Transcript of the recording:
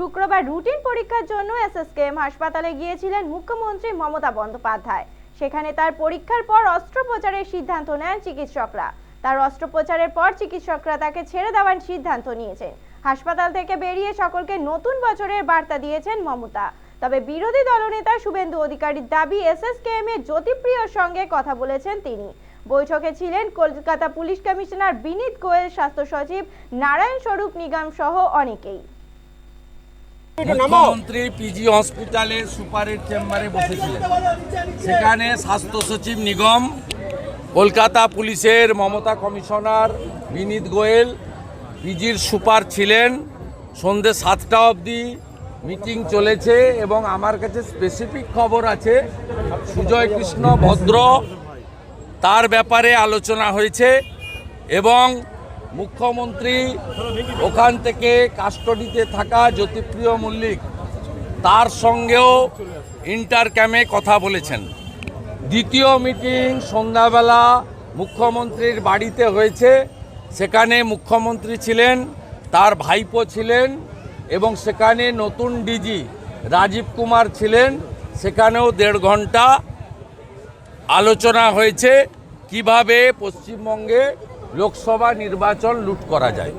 শুক্রবার রুটিন পরীক্ষার জন্য এসএসকেএম হাসপাতালে গিয়েছিলেন মুখ্যমন্ত্রী মমতা বন্দ্যোপাধ্যায়। সেখানে তার পরীক্ষার পর অস্ত্রোপচারের সিদ্ধান্ত নেন চিকিৎসকরা। তার অস্ত্রোপচারের পর চিকিৎসকরা তাকে ছেড়ে দেওয়ার সিদ্ধান্ত নিয়েছেন। হাসপাতাল থেকে বেরিয়ে সকলকে নতুন বছরের বার্তা দিয়েছেন মমতা। তবে বিরোধী দলনেতা শুভেন্দু অধিকারীর দাবি, এসএসকেএম এর জ্যোতিপ্রিয়র সঙ্গে কথা বলেছেন তিনি। বৈঠকে ছিলেন কলকাতা পুলিশ কমিশনার বিনীত গোয়েল, স্বাস্থ্য সচিব নারায়ণ স্বরূপ নিগম সহ অনেকেই। মুখ্যমন্ত্রী পিজি হসপিটালের সুপারের চেম্বারে বসেছিলেন। সেখানে স্বাস্থ্য সচিব নিগম, কলকাতা পুলিশের মমতা কমিশনার বিনীত গোয়েল, পিজির সুপার ছিলেন। সন্ধে সাতটা অবধি মিটিং চলেছে এবং আমার কাছে স্পেসিফিক খবর আছে, সুজয় কৃষ্ণ ভদ্র। তার ব্যাপারে আলোচনা হয়েছে এবং মুখ্যমন্ত্রী ওখান থেকে কাস্টডিতে থাকা জ্যোতিপ্রিয় মল্লিক তার সঙ্গেও ইন্টার ক্যামে কথা বলেছেন। দ্বিতীয় মিটিং সন্ধ্যাবেলা মুখ্যমন্ত্রীর বাড়িতে হয়েছে। সেখানে মুখ্যমন্ত্রী ছিলেন, তার ভাইপো ছিলেন এবং সেখানে নতুন ডিজি রাজীব কুমার ছিলেন। সেখানেও দেড় ঘণ্টা আলোচনা হয়েছে কীভাবে পশ্চিমবঙ্গে লোকসভা নির্বাচন লুট করা যায়।